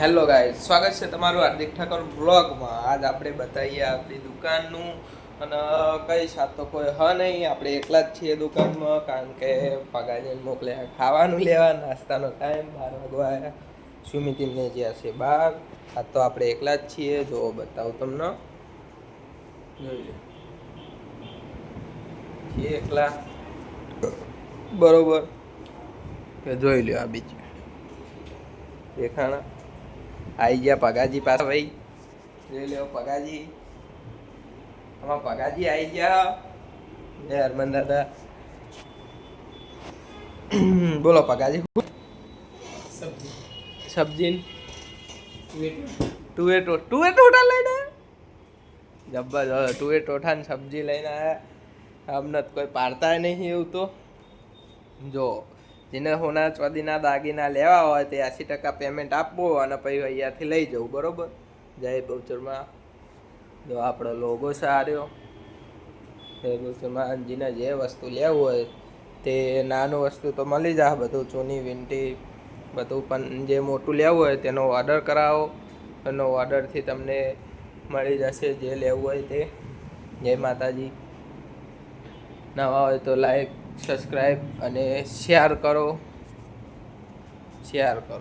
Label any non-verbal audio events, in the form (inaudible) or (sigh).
Hello ગાય સ્વાગત છે તમારું હાર્દિક ઠાકોર બ્લોગમાં. આજ આપણે બતાવીએ આપણી દુકાનનું. અને કઈ સાથ તો કોઈ હ નહીં. આપણે એકલા જ છીએ દુકાનમાં કારણ કે પગાજને મોકલ્યા ખાવાનું લેવા નાસ્તાનો ટાઈમ બાર વાગવા સુમિતિને જ્યાં છે બહાર આ તો આપણે એકલા જ છીએ. જો બતાવું તમને. છીએ એકલા. બરોબર. જોઈ લ્યો આ બીજું. દેખાણા. આઈ ગયા પગાજી પાસે ભાઈ. જોઈ લેવો પગાજી આમાં પગાજી આઈ ગયા. જય હરમન દાદા. (clears throat) બોલો પગાજી સબ્જી તુએ ટો તુએ ટોટા લઈને જબ્બર ટુએ ટોઠા ને સબ્જી લઈને આવ્યા. તો કોઈ પાડતા નહીં એવું તો. જો જેને હોના ચોદીના દાગીના લેવા હોય તે એંસી ટકા પેમેન્ટ આપવું અને પછી અહીંયાથી લઈ જવું બરાબર? જય બહુચરમાં જો આપણો લોગો સાર્યો જય બહુચરમાં અંજીને જે વસ્તુ લેવું હોય તે નાનું વસ્તુ તો મળી જાય, બધું ચૂની વિંટી બધું પણ જે મોટું લેવું હોય તેનો ઓર્ડર કરાવો, એનો ઓર્ડરથી તમને મળી જશે જે લેવું હોય તે. જય માતાજી. નવા હોય તો લાઈક સબસ્ક્રાઈબ અને શેર કરો. શેર કરો.